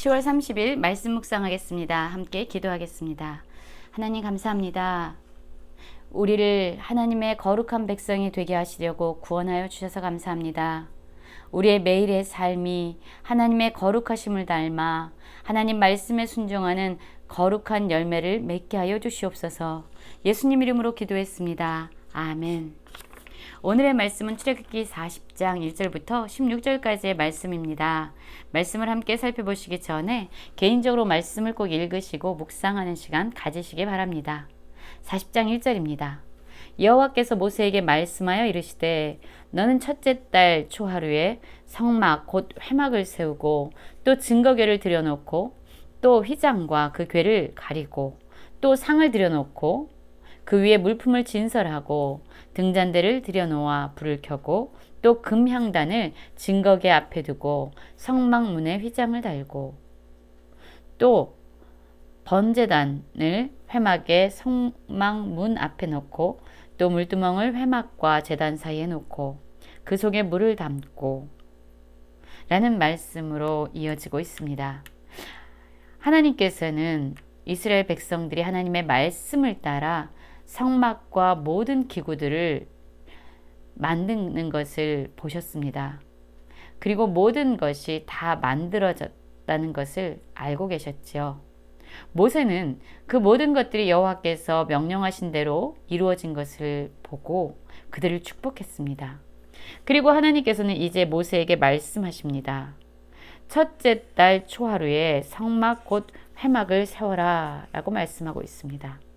10월 30일 말씀 묵상하겠습니다. 함께 기도하겠습니다. 하나님 감사합니다. 우리를 하나님의 거룩한 백성이 되게 하시려고 구원하여 주셔서 감사합니다. 우리의 매일의 삶이 하나님의 거룩하심을 닮아 하나님 말씀에 순종하는 거룩한 열매를 맺게 하여 주시옵소서. 예수님 이름으로 기도했습니다. 아멘. 오늘의 말씀은 출애굽기 40장 1절부터 16절까지의 말씀입니다. 말씀을 함께 살펴보시기 전에 개인적으로 말씀을 꼭 읽으시고 묵상하는 시간 가지시기 바랍니다. 40장 1절입니다. 여호와께서 모세에게 말씀하여 이르시되 너는 첫째 달 초하루에 성막 곧 회막을 세우고 또 증거궤를 들여놓고 또 휘장과 그 궤를 가리고 또 상을 들여놓고 그 위에 물품을 진설하고 등잔대를 들여놓아 불을 켜고 또 금향단을 증거궤 앞에 두고 성막문에 휘장을 달고 또 번제단을 회막의 성막문 앞에 놓고 또 물두멍을 회막과 제단 사이에 놓고 그 속에 물을 담고 라는 말씀으로 이어지고 있습니다. 하나님께서는 이스라엘 백성들이 하나님의 말씀을 따라 성막과 모든 기구들을 만드는 것을 보셨습니다. 그리고 모든 것이 다 만들어졌다는 것을 알고 계셨죠. 모세는 그 모든 것들이 여호와께서 명령하신 대로 이루어진 것을 보고 그들을 축복했습니다. 그리고 하나님께서는 이제 모세에게 말씀하십니다. 첫째 달 초하루에 성막 곧 회막을 세워라 라고 말씀하고 있습니다.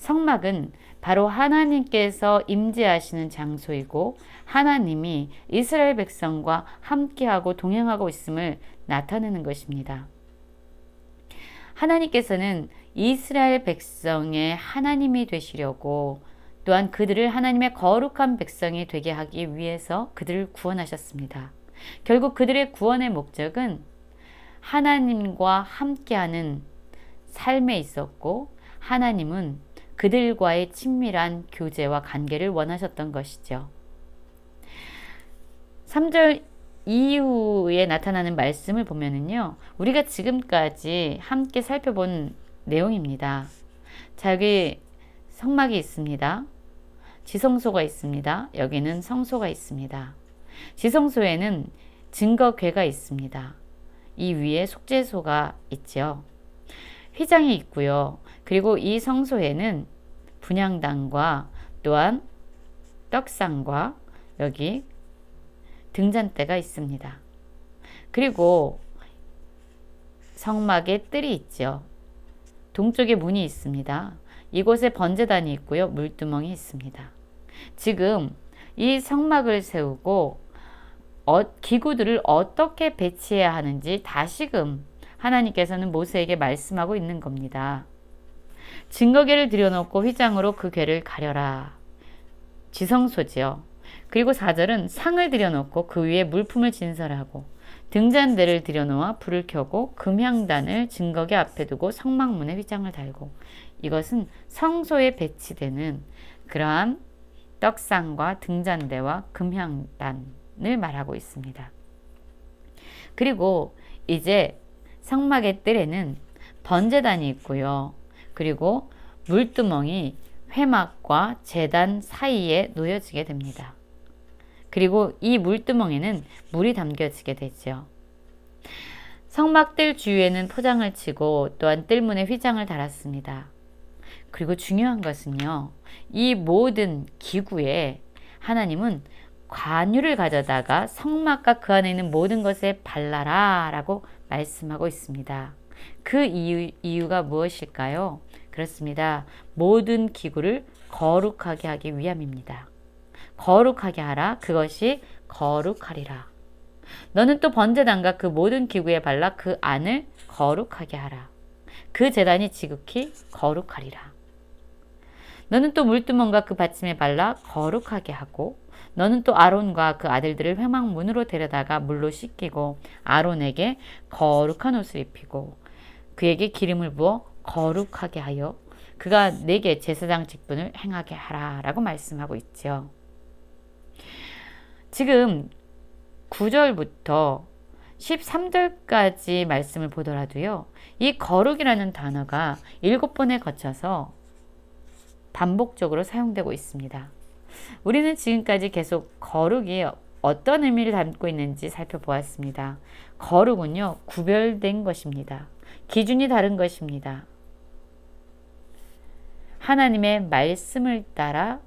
성막은 바로 하나님께서 임재하시는 장소이고 하나님이 이스라엘 백성과 함께하고 동행하고 있음을 나타내는 것입니다. 하나님께서는 이스라엘 백성의 하나님이 되시려고 또한 그들을 하나님의 거룩한 백성이 되게 하기 위해서 그들을 구원하셨습니다. 결국 그들의 구원의 목적은 하나님과 함께하는 삶에 있었고 하나님은 그들과의 친밀한 교제와 관계를 원하셨던 것이죠. 3절 이후에 나타나는 말씀을 보면은요, 우리가 지금까지 함께 살펴본 내용입니다. 자, 여기 성막이 있습니다. 지성소가 있습니다. 여기는 성소가 있습니다. 지성소에는 증거궤가 있습니다. 이 위에 속죄소가 있죠. 휘장이 있고요. 그리고 이 성소에는 분향단과 또한 떡상과 여기 등잔대가 있습니다. 그리고 성막에 뜰이 있죠. 동쪽에 문이 있습니다. 이곳에 번제단이 있고요. 물두멍이 있습니다. 지금 이 성막을 세우고 어, 기구들을 어떻게 배치해야 하는지 다시금 하나님께서는 모세에게 말씀하고 있는 겁니다. 증거궤를 들여놓고 휘장으로 그 궤를 가려라. 지성소지요. 그리고 4절은 상을 들여놓고 그 위에 물품을 진설하고 등잔대를 들여놓아 불을 켜고 금향단을 증거궤 앞에 두고 성막문에 휘장을 달고 이것은 성소에 배치되는 그러한 떡상과 등잔대와 금향단을 말하고 있습니다. 그리고 이제 성막의 뜰에는 번제단이 있고요. 그리고 물두멍이 회막과 재단 사이에 놓여지게 됩니다. 그리고 이 물두멍에는 물이 담겨지게 되죠. 성막들 주위에는 포장을 치고 또한 뜰문에 휘장을 달았습니다. 그리고 중요한 것은요, 이 모든 기구에 하나님은 관유를 가져다가 성막과 그 안에 있는 모든 것에 발라라 라고 말씀하고 있습니다. 그 이유, 이유가 무엇일까요? 그렇습니다. 모든 기구를 거룩하게 하기 위함입니다. 거룩하게 하라. 그것이 거룩하리라. 너는 또 번제단과 그 모든 기구에 발라 그 안을 거룩하게 하라. 그 재단이 지극히 거룩하리라. 너는 또 물두멍과 그 받침에 발라 거룩하게 하고 너는 또 아론과 그 아들들을 회막문으로 데려다가 물로 씻기고 아론에게 거룩한 옷을 입히고 그에게 기름을 부어 거룩하게 하여 그가 내게 제사장 직분을 행하게 하라라고 말씀하고 있죠. 지금 9절부터 13절까지 말씀을 보더라도요. 이 거룩이라는 단어가 일곱 번에 거쳐서 반복적으로 사용되고 있습니다. 우리는 지금까지 계속 거룩이 어떤 의미를 담고 있는지 살펴보았습니다. 거룩은요, 구별된 것입니다. 기준이 다른 것입니다. 하나님의 말씀을 따라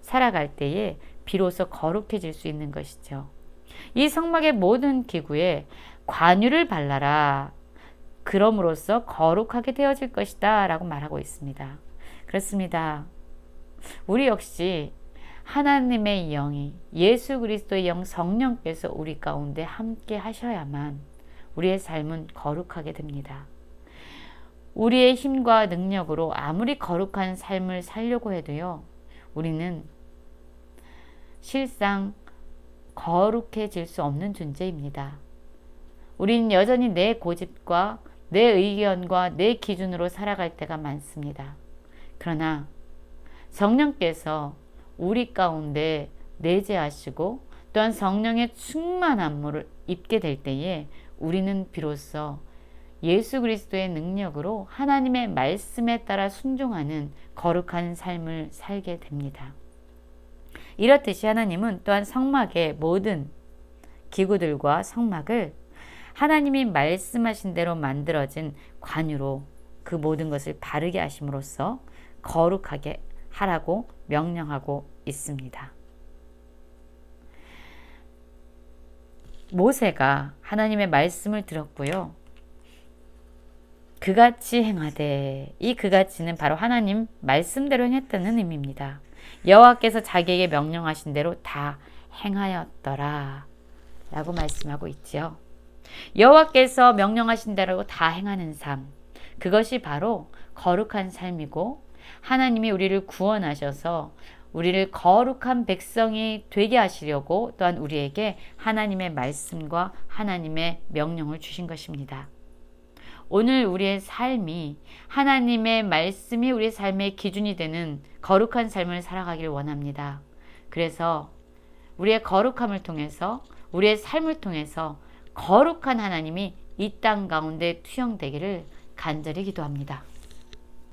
살아갈 때에 비로소 거룩해질 수 있는 것이죠. 이 성막의 모든 기구에 관유를 발라라. 그럼으로써 거룩하게 되어질 것이다. 라고 말하고 있습니다. 그렇습니다. 우리 역시 하나님의 영이 예수 그리스도의 영 성령께서 우리 가운데 함께 하셔야만 우리의 삶은 거룩하게 됩니다. 우리의 힘과 능력으로 아무리 거룩한 삶을 살려고 해도요, 우리는 실상 거룩해질 수 없는 존재입니다. 우리는 여전히 내 고집과 내 의견과 내 기준으로 살아갈 때가 많습니다. 그러나 성령께서 우리 가운데 내재하시고 또한 성령의 충만함을 입게 될 때에 우리는 비로소 예수 그리스도의 능력으로 하나님의 말씀에 따라 순종하는 거룩한 삶을 살게 됩니다. 이렇듯이 하나님은 또한 성막의 모든 기구들과 성막을 하나님이 말씀하신 대로 만들어진 관유로 그 모든 것을 바르게 하심으로써 거룩하게 하라고 명령하고 있습니다. 모세가 하나님의 말씀을 들었고요. 그같이 행하되 이 그같이는 바로 하나님 말씀대로 행했다는 의미입니다. 여호와께서 자기에게 명령하신 대로 다 행하였더라 라고 말씀하고 있지요. 여호와께서 명령하신 대로 다 행하는 삶 그것이 바로 거룩한 삶이고 하나님이 우리를 구원하셔서 우리를 거룩한 백성이 되게 하시려고 또한 우리에게 하나님의 말씀과 하나님의 명령을 주신 것입니다. 오늘 우리의 삶이 하나님의 말씀이 우리의 삶의 기준이 되는 거룩한 삶을 살아가길 원합니다. 그래서 우리의 거룩함을 통해서 우리의 삶을 통해서 거룩한 하나님이 이 땅 가운데 투영되기를 간절히 기도합니다.